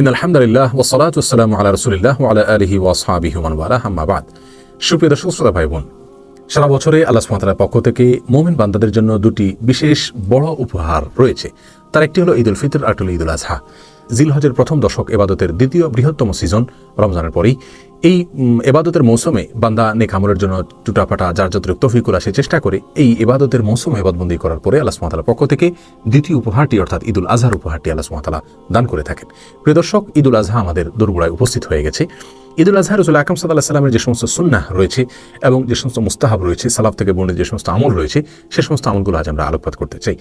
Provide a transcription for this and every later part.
In আলহামদুলিল্লাহ ওসলাত ওসালাম আল্লাহ রসুলিল্লাহ আলা আলহি ওয়াসহাবিহি ওয়ানওয়ালা হাম্মাবাদ সুপ্রিয় দর্শক, শ্রোতা ভাই বোন, সারা বছরে আল্লাহ সুমাতার পক্ষ থেকে মোমিন বান্দাদের জন্য দুটি বিশেষ বড় উপহার রয়েছে। তার একটি হলো ঈদ উল ফিতর, আর ঈদ উল আজহা। জিলহজের প্রথম দশক এবাদতের দ্বিতীয় বৃহত্তম সিজন রমজানের পরেই এই এবাদতের মৌসুমে বান্দা নেক আমলের জন্য টুটাপাটা যার যতটুকু তফিকুল আসে চেষ্টা করে এই এবাদতের মৌসুমে এবাদবন্দি করার পরে আল্লাহ সুমাতালার পক্ষ থেকে দ্বিতীয় উপহারটি অর্থাৎ ঈদুল আজহার উপহারটি আল্লাহ সুমাতালা দান করে থাকেন। প্রিয় দর্শক, ঈদুল আজহা আমাদের দোরগোড়ায় উপস্থিত হয়ে গেছে। ঈদুল আজহা রসুল আকাম সাল্লাহ সাল্লামের যে সমস্ত সুন্নাহ রয়েছে এবং যে সমস্ত মুস্তাহাব রয়েছে, সালাফ থেকে বর্ণিত যে সমস্ত আমল রয়েছে, সে সমস্ত আমলগুলো আজ আমরা আলোকপাত করতে চাই।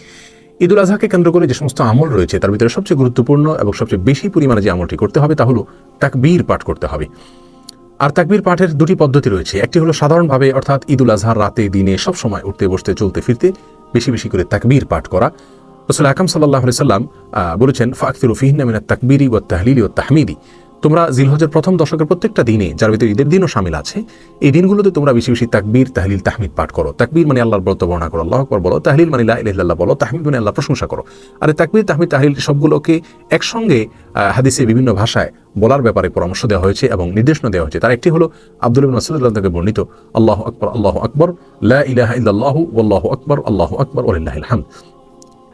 ঈদুল আজহাকে কেন্দ্র করে যে সমস্ত আমল রয়েছে, তার ভিতরে সবচেয়ে গুরুত্বপূর্ণ এবং সবচেয়ে বেশি পরিমাণে যে আমলটি করতে হবে তা হলো তাকবীর পাঠ করতে হবে। আর তাকবির পাঠের দুটি পদ্ধতি রয়েছে। একটি হলো সাধারণভাবে, অর্থাৎ ঈদুল আজহার রাতে দিনে সব সময় উঠতে বসতে, চলতে ফিরতে, বেশি বেশি করে তাকবির পাঠ করা। রসুল আকাম সাল্লাহ সাল্লাম বলেছেন ফাকতির রফিহিন তাকবীরি ও তাহলিলি ও তাহমিদি। তোমরা জিলহজের প্রথম দশকের প্রত্যেকটা দিনে, যার ভিতরে ঈদের দিনও সামিল আছে, এই দিনগুলোতে তোমরা বেশি বেশি তাকবীর, তাহলিল, তাহমিদ পাঠ করো। তাকবীর মানে আল্লাহর ব্রত বর্ণনা করো, আল্লাহ আকবর বলো। তাহলিল মানে ইল্লাল্লাহ বলো, তাহমিদ মানে আল্লাহ প্রশংসা করো। আর তাকবীর, তাহমিদ, তাহলিল সবগুলোকে একসঙ্গে হাদিসে বিভিন্ন ভাষায় বলার ব্যাপারে পরামর্শ দেওয়া হয়েছে এবং নির্দেশনা দেওয়া হয়েছে। তার একটি হলো আব্দুল মাসুদুল্লাহ থেকে বর্ণিত, আল্লাহ আকবর আল্লাহ আকবর, লা ইলাহা ইল্লাল্লাহু, ওয়াল্লাহু আকবর, আল্লাহ আকবর ওলিল্লাহিল হামদ।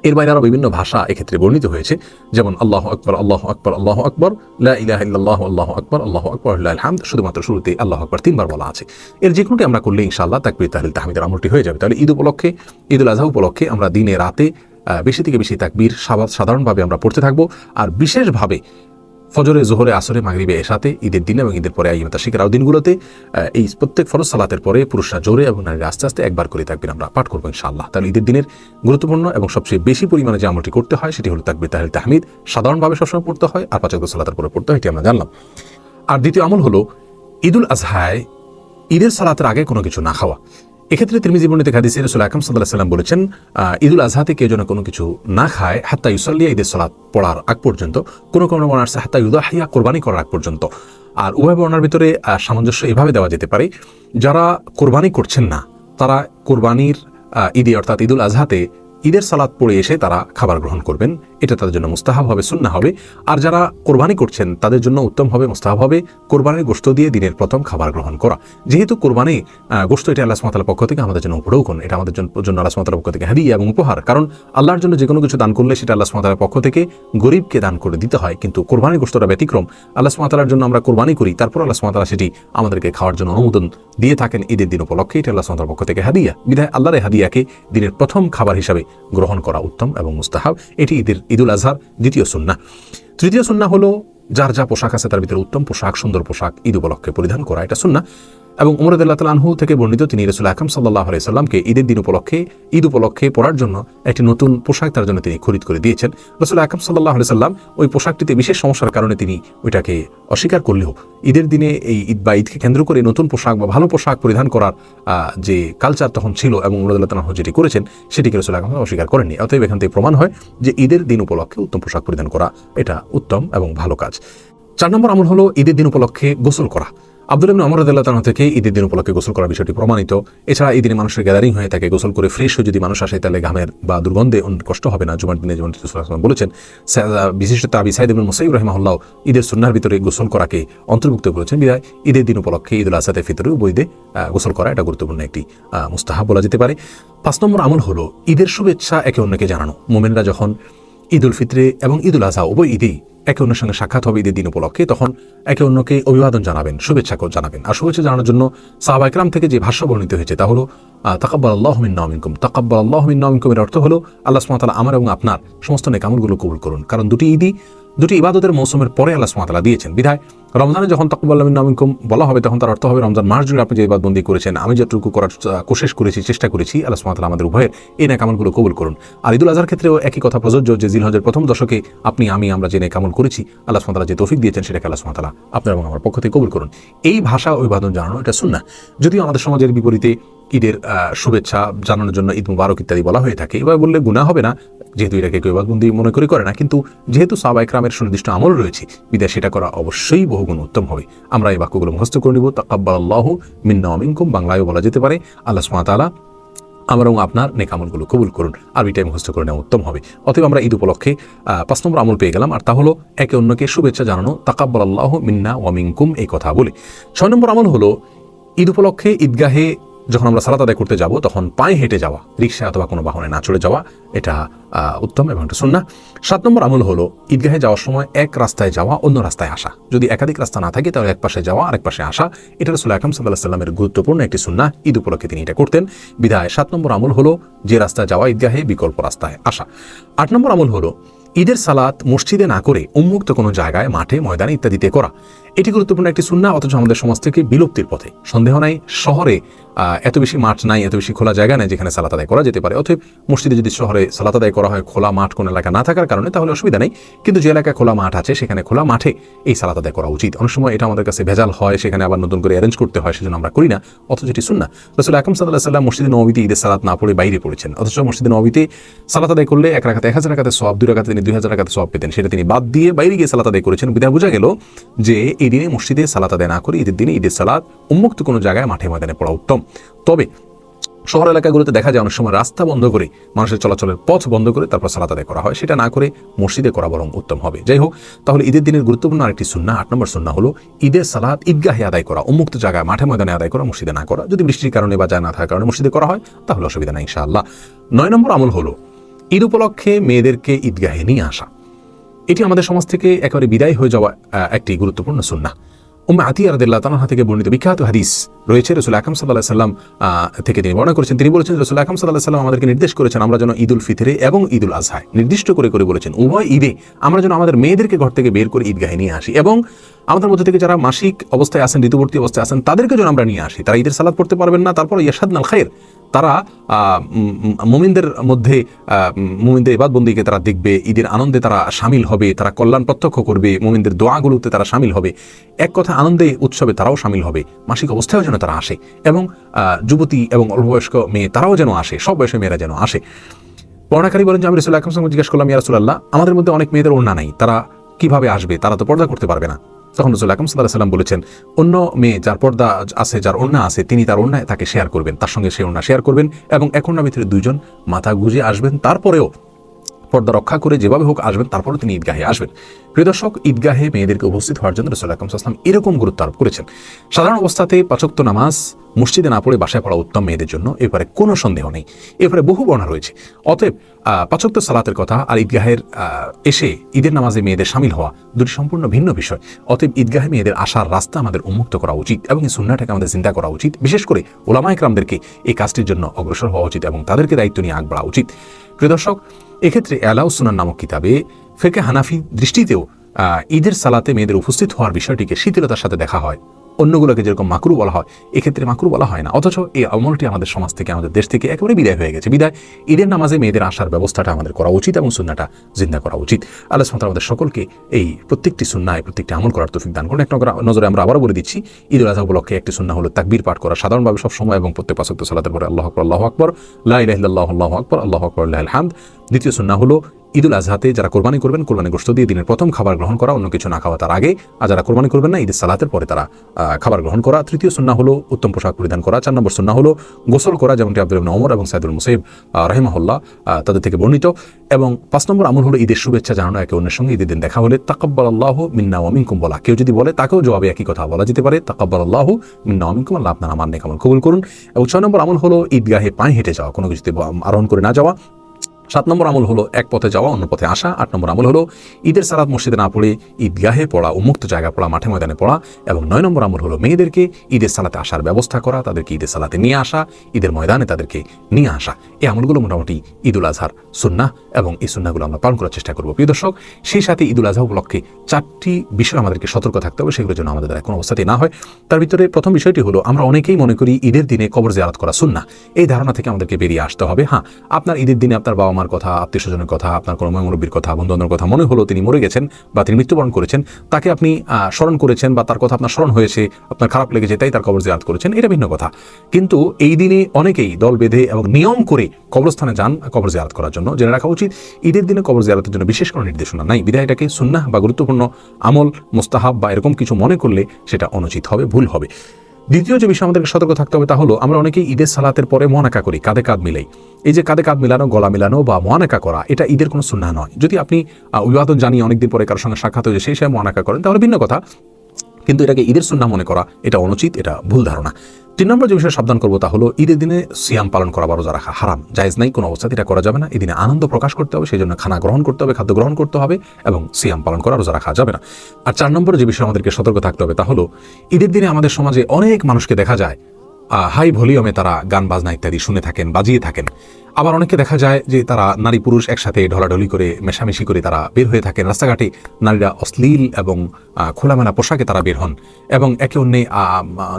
এর বাইরে আরও বিভিন্ন ভাষা এক্ষেত্রে বর্ণিত হয়েছে। যেমন আল্লাহ আকবর আল্লাহ আকবর আল্লাহ আকবর লাহ আল্লাহ আল্লাহ আকবর আল্লাহ আকবর হামদ শুধুমাত্র শুরুতে আল্লাহ আকবর তিনবার বলা আছে। এর যে কোনোটি আমরা করলে ইনশাআল্লাহ তাকবির তাহলে তাহমিদের আমলটি হয়ে যাবে। তাহলে ঈদ উপলক্ষে, ঈদ উল আজহা উপলক্ষে আমরা দিনে রাতে বেশি থেকে বেশি তাকবীর সাবাদ সাধারণভাবে আমরা পড়তে থাকব। আর বিশেষভাবে ফজরে, জোহরে, আসরে, মাগরিবে এসাতে ঈদের দিন এবং ঈদের পরে আইমতা শিখের আরও দিনগুলোতে এই প্রত্যেক ফরজ সালাতের পরে পুরুষরা জোরে এবং নারীরা আস্তে আস্তে একবার করে তাকবির আমরা পাঠ করব ইনশাআল্লাহ। তাহলে ঈদের দিনের গুরুত্বপূর্ণ এবং সবচেয়ে বেশি পরিমাণে যে আমলটি করতে হয় সেটি হলো তাকবির তাহলিল তাহমিদ। সাধারণভাবে সবসময় পড়তে হয়, আর পাঁচ ওয়াক্ত সালাতের পরে পড়তে হয়, এটি আমরা জানলাম। আর দ্বিতীয় আমল হলো ঈদুল আজহায়, ঈদের সালাতের আগে কোনো কিছু না খাওয়া। এক্ষেত্রে তিরমিজি বর্ণিত হাদিসে রসুল আকাম সাল্লাহ সাল্লাম বলেছেন ঈদুল আজহাতে কেউ যেন কোনো কিছু না খায়, হাত্তা ইউসাল্লিয়া ঈদের সালাত পড়ার আগ পর্যন্ত, কোনো কোনো বর্ণনা আসছে হাত্তা ইউদাহিয়া, কোরবানি করার আগ পর্যন্ত। আর উভয় বর্ণার ভিতরে সামঞ্জস্য এভাবে দেওয়া যেতে পারে, যারা কোরবানি করছেন না, তারা কোরবানির ঈদে অর্থাৎ ঈদুল আজহাতে ঈদের সালাত পড়ে এসে তারা খাবার গ্রহণ করবেন। এটা তাদের জন্য মুস্তাহাব হবে সুন্না হবে। আর যারা কোরবানি করছেন, তাদের জন্য উত্তম হবে, মুস্তাহাব হবে। কোরবানির গোস্ত দিয়ে দিনের প্রথম খাবার গ্রহণ করা। যেহেতু কোরবানি গোস্ত এটা আল্লাহ সুমাতার পক্ষ থেকে আমাদের জন্য উপরৌকন এটা আমাদের জন্য আল্লাহ সুমাতার পক্ষ থেকে হাদিয়া এবং উপহার। কারণ আল্লাহর জন্য যে কোনো কিছু দান করলে সেটা আল্লাহ সুমাতার পক্ষ থেকে গরিবকে দান করে দিতে হয়। কিন্তু কোরবানির গোস্তটা ব্যতিক্রম। আল্লাহ সুমাতার জন্য আমরা কোরবানি করি, তারপর আল্লাহ সুমাতারা সেটি আমাদেরকে খাওয়ার জন্য অনুমোদন দিয়ে থাকেন ঈদের দিন উপলক্ষে। এটা আল্লাহ সুমাতার পক্ষ থেকে হাদিয়া। বিধায় আল্লাহর হাদিয়াকে দিনের প্রথম খাবার হিসাবে গ্রহণ করা উত্তম এবং মুস্তাহাব। এটি ঈদের ঈদুল আজহার দ্বিতীয় সুন্না তৃতীয় সুন্না হলো যার যা পোশাক আছে তার ভিতরে উত্তম পোশাক, সুন্দর পোশাক ঈদ উপলক্ষে পরিধান করা। এটা সুন্না এবং উমরদুল্লাহ তালাহু থেকে বর্ণিত তিনি রসুল আকরম সাল্লাহ আলাইসাল্লামকে ঈদের দিন উপলক্ষে, ঈদ উপলক্ষে পরার জন্য একটি নতুন পোশাক তার জন্য তিনি খরিদ করে দিয়েছেন। রসুল আকরম সাল্লাহ আলাইসাল্লাম ওই পোশাকটিতে বিশেষ সমস্যার কারণে তিনি ওইটাকে অস্বীকার করলেও, ঈদের দিনে এই ঈদ বা ঈদকে কেন্দ্র করে নতুন পোশাক বা ভালো পোশাক পরিধান করার যে কালচার তখন ছিল এবং উমরদুল্লাহ তালাহু যেটি করেছেন, সেটিকে রসুল আকরম অস্বীকার করেননি। অতএব এখান থেকে প্রমাণ হয় যে ঈদের দিন উপলক্ষে উত্তম পোশাক পরিধান করা এটা উত্তম এবং ভালো কাজ। চার নম্বর আমল হলো ঈদের দিন উপলক্ষে গোসল করা। আব্দুল ইবনে আমর রাদিয়াল্লাহু তাআলা থেকে ঈদের দিন উপলক্ষে গোসল করার বিষয়টি প্রমাণিত। এছাড়া এই দিনে মানুষের গ্যাদারিং হয়ে থাকে, গোসল করে ফ্রেশ হয়ে যদি মানুষ আসে, তাহলে ঘামের বা দুর্গন্ধে কষ্ট হবে না। জুমার দিনে যেমন বলেছেন বিশিষ্ট তাবি সাইদ মুসাইব রাহিমাহুল্লাহ ঈদের সুন্নাহর ভিতরে গোসল করাকে অন্তর্ভুক্ত করেছেন বিধায় ঈদের দিন উপলক্ষে ঈদুল আজহাতে ফিতরে বইদে গোসল করা এটা গুরুত্বপূর্ণ একটি মুস্তাহাব বলা যেতে পারে। পাঁচ নম্বর আমল হলো ঈদের শুভেচ্ছা একে অন্যকে জানানো। মোমেনরা যখন ঈদ উল ফিতরে এবং ঈদ উল আজহা উভয় ঈদেই একে অন্যের সঙ্গে সাক্ষাৎ হবে ঈদের দিন উপলক্ষে, তখন একে অন্যকে অভিবাদন জানাবেন, শুভেচ্ছা জানাবেন। আর শুভেচ্ছা জানানোর জন্য সাহাবাইকরাম থেকে যে ভাষ্য বর্ণিত হয়েছে তা হলো তাকাব্বাল আল্লাহমিন নামিনকুম তাকাব্বাল আল্লাহমিন নামিনকুমের অর্থ হলো, আল্লাহ সুমাতালা আমার এবং আপনার সমস্ত নেকামলগুলো কবুল করুন। কারণ দুটি ঈদই দুটি ইবাদতের মৌসুমের পরে আল্লাহ সুমাতালা দিয়েছেন। বিধায়, রমজানে যখন তাকবাল মিন নামিনকুম বলা হবে, তখন তার অর্থ হবে রমজান মাস জুড়ে আপনি যে ইবাদবন্দি করেছেন, আমি যতটুকু করার কোশিশ করেছি, চেষ্টা করেছি, আল্লাহ সুমাতালা আমাদের উভয়ের এই নেকামলগুলো কবুল করুন। আর ঈদুল আজহার ক্ষেত্রেও একই কথা প্রযোজ্য যে জিলহজের প্রথম দশকে আপনি, আমি, আমরা যে নেকামল করেছি, আল্লাহ সুমাতালা যে তৌফিক দিয়েছেন, সেটাকে আল্লাহ সুমাতালা আপনার এবং আমার পক্ষ থেকে কবুল করুন। এই ভাষা অভিবাদন জানানো এটা শুননা যদিও আমাদের সমাজের বিপরীতে ঈদের শুভেচ্ছা জানানোর জন্য ঈদ মুবারক ইত্যাদি বলা হয়ে থাকে এবার বললে গুণা হবে না। যেহেতু এটাকে কেউ ইবাদবন্দি মনে করে করে না, কিন্তু যেহেতু সাবা একরামের সুনির্দিষ্ট আমল রয়েছে, বিদায় সেটা করা অবশ্যই বহুগুণ উত্তম হবে। আমরা এই বাক্যগুলো মুখস্থ করে নিব। তাকাব্বাল আল্লাহ মিন্না মিনকুম, বাংলায়ও বলা যেতে পারে। আল্লাহ ওয়া আমার এবং আপনার নেক আমলগুলো কবুল করুন, আর আরবিটাই মুখস্থ করে নেওয়া উত্তম হবে। অতএব আমরা ঈদ উপলক্ষে পাঁচ নম্বর আমল পেয়ে গেলাম, আর তা হলো একে অন্যকে শুভেচ্ছা জানানো তাকাব্বাল আল্লাহ মিন্না ওয়ামিনকুম এই কথা বলে। ছয় নম্বর আমল হলো ঈদ উপলক্ষে ঈদগাহে যখন আমরা সালাত আদায় করতে যাব, তখন পায়ে হেঁটে যাওয়া রিক্সা অথবা কোনো বাহনে না চড়ে যাওয়া, এটা উত্তম এবং একটা সুন্না সাত নম্বর আমল হলো ঈদগাহে যাওয়ার সময় এক রাস্তায় যাওয়া, অন্য রাস্তায় আসা। যদি একাধিক রাস্তা না থাকে, তাহলে এক পাশে যাওয়া, আরেক পাশে আসা। এটা রসুল আকরম সাল্লাহ সাল্লামের গুরুত্বপূর্ণ একটি সুন্না ঈদ উপলক্ষে তিনি এটা করতেন। বিধায় সাত নম্বর আমল হলো যে রাস্তায় যাওয়া, ঈদগাহে বিকল্প রাস্তায় আসা। আট নম্বর আমল হলো ঈদের সালাত মসজিদে না করে উন্মুক্ত কোনো জায়গায়, মাঠে, ময়দানে ইত্যাদিতে করা। এটি গুরুত্বপূর্ণ একটি সুন্না অথচ আমাদের সমাজ থেকে বিলুপ্তির পথে। সন্দেহ নাই, শহরে এত বেশি মাঠ নাই, এত বেশি খোলা জায়গা নাই যেখানে সালাত আদায় করা যেতে পারে। অতএব মসজিদে যদি শহরে সালাত আদায় করা হয়, খোলা মাঠ কোনো এলাকা না থাকার কারণে, তাহলে অসুবিধা নেই। কিন্তু যে এলাকায় খোলা মাঠ আছে, সেখানে খোলা মাঠে এই সালাত আদায় করা উচিত। অনেক সময় এটা আমাদের কাছে ভেজাল হয়, সেখানে আবার নতুন করে অ্যারেঞ্জ করতে হয়, সেজন্য আমরা করি না, অথচ এটি শুন না রসুল আকরম সাল্লাহ সাল্লাম মসজিদে নবীতে ঈদের সালাত না পড়ে বাইরে পড়েছেন। অথচ মসজিদে নবীতে সালাত আদায় করলে এক রাখাতে এক হাজার রাখাতে সব দুই রাখাতে তিনি দুই হাজার রাখাতে সব পেতেন। সেটা তিনি বাদ দিয়ে বাইরে গিয়ে সালাত আদায় করেছেন। বিধায় বোঝা গেল যে এই দিনে মসজিদে সালাত আদায় না করে ঈদের দিনে ঈদের সালাত উন্মুক্ত কোনো জায়গায় মাঠে ময়দানে পড়া উত্তম। তবে শহর এলাকাগুলোতে দেখা যায় অনেক সময় রাস্তা বন্ধ করে মানুষের চলাচলের পথ বন্ধ করে তারপর সালাত আদায় করা হয়। সেটা না করে মসজিদে করা বরং উত্তম হবে। যাই হোক, তাহলে ঈদের দিনের গুরুত্বপূর্ণ আরেকটি সুন্না আট নম্বর সুন্না হলো ঈদের সালাত ঈদগাহে আদায় করা, উন্মুক্ত জায়গায় মাঠে ময়দানে আদায় করা, মসজিদে না করা। যদি বৃষ্টির কারণে বা যায় না থাকার কারণে মসজিদে করা হয়, তাহলে অসুবিধা নাই ইনশাআল্লাহ। নয় নম্বর আমল হলো ঈদ উপলক্ষে মেয়েদেরকে ঈদগাহে নিয়ে আসা। এটি আমাদের সমাজ থেকে একেবারে বিদায় হয়ে যাওয়া একটি গুরুত্বপূর্ণ সুন্না উম্মে আতিয়া রাদিল্লাহ তালাহা থেকে বর্ণিত বিখ্যাত হাদিস রয়েছে রসুল আকাম সাল্লাহ সাল্লাম থেকে তিনি বর্ণনা করেছেন। তিনি বলেছেন, রসুল আকাম সাল্লাহ সাল্লাম আমাদেরকে নির্দেশ করেছেন, আমরা যেন ঈদ উল ফিতরে এবং ঈদ উল আজহায় নির্দিষ্ট করে করে বলেছেন, উভয় ঈদে আমরা যেন আমাদের মেয়েদেরকে ঘর থেকে বের করে ঈদগাহে নিয়ে আসি এবং আমাদের মধ্যে থেকে যারা মাসিক অবস্থায় আসেন ঋতুবর্তী অবস্থায় আসেন তাদেরকে যেন আমরা নিয়ে আসি। তারা ঈদের সালাদ পড়তে পারবেন না, তারপর ইয়াসাদ নাল খায়ের তারা মুমিনদের মধ্যে মুমিনদের ইবাদবন্দিকে তারা দেখবে, ঈদের আনন্দে তারা সামিল হবে, তারা কল্যাণ প্রত্যক্ষ করবে, মুমিনদের দোয়াগুলোতে তারা সামিল হবে। এক কথা, আনন্দে, উৎসবে তারাও সামিল হবে। মাসিক অবস্থায়ও যেন তারা আসে এবং যুবতী এবং অল্পবয়স্ক মেয়ে তারাও যেন আসে, সব বয়সের মেয়েরা যেন আসে। বর্ণাকারী বলেন যে, আমি রসুল আকরম জিজ্ঞাসা করলাম ইয়ারসুল্লাহ আমাদের মধ্যে অনেক মেয়েদের ওড়না নাই, তারা কীভাবে আসবে? তারা তো পর্দা করতে পারবে না। তখন রসুল আকরম সাল্লাহ সাল্লাম বলেছেন, অন্য মেয়ে যার পর্দা আছে, যার ওড়না আছে, তিনি তার অন্যায় তাকে শেয়ার করবেন, তার সঙ্গে সেই অন্য শেয়ার করবেন এবং এখন না ভিতরে দুইজন মাথা গুজে আসবেন, তারপরেও পর্দা রক্ষা করে যেভাবে হোক আসবেন তারপরে তিনি ঈদগাহে আসবেন। প্রিয় দর্শক, ঈদগাহে মেয়েদেরকে উপস্থিত হওয়ার জন্য রসুল আকরম সাল্লাম এরকম গুরুত্ব আরোপ করেছেন। সাধারণ অবস্থাতে পাচক্ত নামাজ মসজিদে না পড়ে বাসায় পড়া উত্তম মেয়েদের জন্য এবারে কোনো সন্দেহ নেই। এবারে বহু বর্ণা রয়েছে। অতএব পাচক্ত সালাতের কথা আর ঈদগাহের এসে ঈদের নামাজে মেয়েদের সামিল হওয়া দুটি সম্পূর্ণ ভিন্ন বিষয়। অতএব, ঈদগাহে মেয়েদের আসার রাস্তা আমাদের উন্মুক্ত করা উচিত এবং এই সুন্নাটাকে আমাদের চিন্তা করা উচিত। বিশেষ করে ওলামা একরামদেরকে এই কাজটির জন্য অগ্রসর হওয়া উচিত এবং তাদেরকে দায়িত্ব নিয়ে আগ বাড়া উচিত। প্রিয় দর্শক এক্ষেত্রে অ্যালাউ সুনান নামক কিতাবে ফেকে হানাফি দৃষ্টিতেও ঈদের সালাতে মেয়েদের উপস্থিত হওয়ার বিষয়টিকে শিথিলতার সাথে দেখা হয়। অন্যগুলোকে যেরকম মাকরু বলা হয়, এক্ষেত্রে মাকরু বলা হয় না। অথচ এই আমলটি আমাদের সমাজ থেকে, আমাদের দেশ থেকে একেবারে বিদায় হয়ে গেছে। বিদায়, ঈদের নামাজে মেয়েদের আসার ব্যবস্থাটা আমাদের করা উচিত এবং সুন্নাটা জিন্দা করা উচিত। আল্লাহ সুবহানাহু আমাদের সকলকে এই প্রত্যেকটি সুন্নায় প্রত্যেকটি আমল করার তৌফিক দান করুন। এক নজরে- আমরা আবারও বলে দিচ্ছি, ঈদ উল আজহা উপলক্ষে একটি সুন্না হলো তাকবীর পাঠ করা। সাধারণভাবে সব সময় এবং প্রত্যেক পাঁচক্ত সালাতের পরে আল্লাহ আকবর আল্লাহ আকবর, লা ইলাহা ইল্লাল্লাহু আল্লাহু আকবর আল্লাহু আকবর আল্লাহুল হামদ দ্বিতীয় সুন্না হলো ঈদ উল আজহাতে যারা কোরবানি করবেন কোরবানি গোষ্ঠ দিয়ে দিনের প্রথম খাবার গ্রহণ করা, অন্য কিছু না খাওয়া তার আগে। আর যারা কোরবানি করবেন না, ঈদের সালাতের পরে তারা খাবার গ্রহণ করা। তৃতীয় সুন্না হলো উত্তম পোশাক পরিধান করা। চার নম্বর সুন্না হলো গোসল করা, যেমনটি আব্দুল ওমর এবং সাইদুল মুসাইব রাহিমাহুল্লাহ তাদের থেকে বর্ণিত। এবং পাঁচ নম্বর আমল হলো ঈদের শুভেচ্ছা জানানো, একে অন্যের সঙ্গে ঈদের দিন দেখা হলে তাকাব্বাল আল্লাহ মিন্না ওয়া মিনকুম বলা। কেউ যদি বলে, তাকেও জবাবে একই কথা বলা যেতে পারে তাকাব্বাল আল্লাহ মিন্না ওয়া মিনকুম আল্লাহ আপনার আমার নেক আমল কবুল করুন। এবং ছয় নম্বর আমল হলো ঈদগাহে পায়ে হেঁটে যাওয়া, কোনো কিছুতে আরোহণ করে না যাওয়া। সাত নম্বর আমল হলো এক পথে যাওয়া, অন্য পথে আসা। আট নম্বর আমল হলো ঈদের সালাদ মসজিদে না পড়ে ঈদগাহে পড়া, উন্মুক্ত জায়গা পড়া, মাঠে ময়দানে পড়া এবং নয় নম্বর আমল হলো মেয়েদেরকে ঈদের সালাতে আসার ব্যবস্থা করা, তাদেরকে ঈদের সালাতে নিয়ে আসা, ঈদের ময়দানে তাদেরকে নিয়ে আসা। এই আমলগুলো মোটামুটি ঈদুল আজহার সুন্না এবং এই সুন্নাগুলো আমরা পালন করার চেষ্টা করব। প্রিয় দর্শক, সেই সাথে ঈদুল আজহা উপলক্ষে চারটি বিষয় আমাদেরকে সতর্ক থাকতে হবে, সেগুলোর জন্য আমাদের দ্বারা কোনো অবস্থাতেই না হয়। তার ভিতরে প্রথম বিষয়টি হলো, আমরা অনেকেই মনে করি ঈদের দিনে কবর জিয়ারত করা সুন্না এই ধারণা থেকে আমাদেরকে বেরিয়ে আসতে হবে। হ্যাঁ আপনার ঈদের দিনে আপনার বাবা মার কথা, আত্মীয় স্বজনের কথা, আপনার কোনো মুরব্বীর কথা বন্ধু বান্ধবের কথা মনে হলো তিনি মরে গেছেন বা তিনি মৃত্যুবরণ করেছেন, তাকে আপনি স্মরণ করেছেন বা তার কথা আপনার স্মরণ হয়েছে, আপনার খারাপ লেগেছে, তাই তার কবর জিয়ারত করেছেন, এটা ভিন্ন কথা। কিন্তু এই দিনে অনেকেই দল বেঁধে এবং নিয়ম করে কবরস্থানে যান কবর জিয়ারত করার জন্য। জেনে রাখা উচিত, ঈদের দিনে কবর জিয়ারতের জন্য বিশেষ কোনো নির্দেশনা নাই। বিধায় এটাকে সুন্নাহ বা গুরুত্বপূর্ণ আমল, মোস্তাহাব বা এরকম কিছু মনে করলে সেটা অনুচিত হবে, ভুল হবে। দ্বিতীয় যে বিষয় আমাদেরকে সতর্ক থাকতে হবে তা হলো, আমরা অনেকেই ঈদের সালাতের পরে মহানাকা করি, কাঁধে কাঁধ মিলাই। এই যে কাঁধে কাঁধ মিলানো, গলা মিলানো বা মহানাকা করা, এটা ঈদের কোনো সুন্না নয়। যদি আপনি অভিবাদন জানিয়ে অনেকদিন পরে কারোর সঙ্গে সাক্ষাৎ হয়ে সেই সময় মহানাকা করেন, তাহলে ভিন্ন কথা। কিন্তু এটাকে ঈদের সুন্না মনে করা, এটা অনুচিত, এটা ভুল ধারণা। তিন নম্বর যে বিষয়ে সাবধান করব তা হলো, ঈদের দিনে সিয়াম পালন করা বা রোজা রাখা হারাম। জায়জ নাই, কোনো অবস্থাতে এটা করা যাবে না। এদিনে আনন্দ প্রকাশ করতে হবে সেই জন্য খানা গ্রহণ করতে হবে, খাদ্য গ্রহণ করতে হবে এবং সিয়াম পালন করা, রোজা রাখা যাবে না। আর চার নম্বর যে বিষয়ে আমাদেরকে সতর্ক থাকতে হবে তা হলো, ঈদের দিনে আমাদের সমাজে অনেক মানুষকে দেখা যায় হাই ভলিউমে তারা গান বাজনা ইত্যাদি শুনে থাকেন, বাজিয়ে থাকেন। আবার অনেকে দেখা যায় যে তারা নারী পুরুষ একসাথে ঢলাঢলি করে, মেশামেশি করে তারা বের হয়ে থাকেন। রাস্তাঘাটে নারীরা অশ্লীল এবং খোলামেলা পোশাকে তারা বের হন এবং একে অন্যে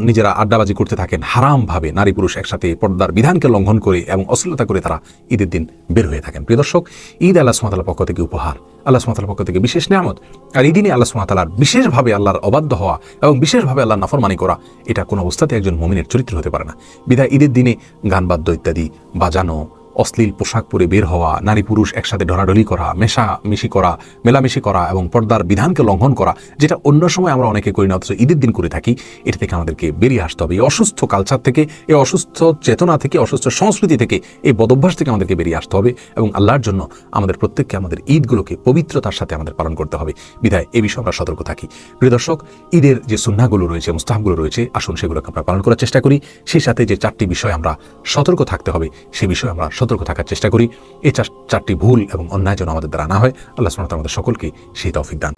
নিজেরা আড্ডাবাজি করতে থাকেন। হারামভাবে নারী পুরুষ একসাথে পর্দার বিধানকে লঙ্ঘন করে এবং অশ্লীলতা করে তারা ঈদের দিন বের হয়ে থাকেন। প্রিয় দর্শক, ঈদ আল্লাহ সুমাতালার পক্ষ থেকে উপহার, আল্লাহ সুমাতালার পক্ষ থেকে বিশেষ নিয়ামত। আর এই দিনে আল্লাহ সুমাতালার বিশেষভাবে আল্লাহর অবাধ্য হওয়া এবং বিশেষভাবে আল্লাহ নাফরমানি করা, এটা কোনো অবস্থাতে একজন মমিনের চরিত্র হতে পারে না। বিধায় ঈদের দিনে গান বাদ্য ইত্যাদি বাজানো অশ্লীল পোশাক পরে বের হওয়া, নারী পুরুষ একসাথে ঢলাঢলি করা মেশামেশি করা, মেলামেশি করা এবং পর্দার বিধানকে লঙ্ঘন করা, যেটা অন্য সময় আমরা অনেকে করি না, অথচ ঈদের দিন করে থাকি, এটা থেকে আমাদেরকে বেরিয়ে আসতে হবে। এই অসুস্থ কালচার থেকে, এই অসুস্থ চেতনা থেকে, অসুস্থ সংস্কৃতি থেকে, এই বদভ্যাস থেকে আমাদেরকে বেরিয়ে আসতে হবে এবং আল্লাহর জন্য আমাদের প্রত্যেককে আমাদের ঈদগুলোকে পবিত্রতার সাথে আমাদের পালন করতে হবে। বিধায় এ বিষয়ে আমরা সতর্ক থাকি। প্রিয় দর্শক, ঈদের যে সুন্নাগুলো রয়েছে, মুস্তাহাবগুলো রয়েছে, আসুন সেগুলোকে আমরা পালন করার চেষ্টা করি। সেই সাথে যে চারটি বিষয় আমরা সতর্ক থাকতে হবে, সে বিষয়ে আমরা সতর্ক থাকার চেষ্টা করি। এই চার- চারটি ভুল এবং অন্যায় যেন আমাদের দ্বারা না হয়, আল্লাহ সুবহানাহু আমাদের সকলকে সেই তৌফিক দান।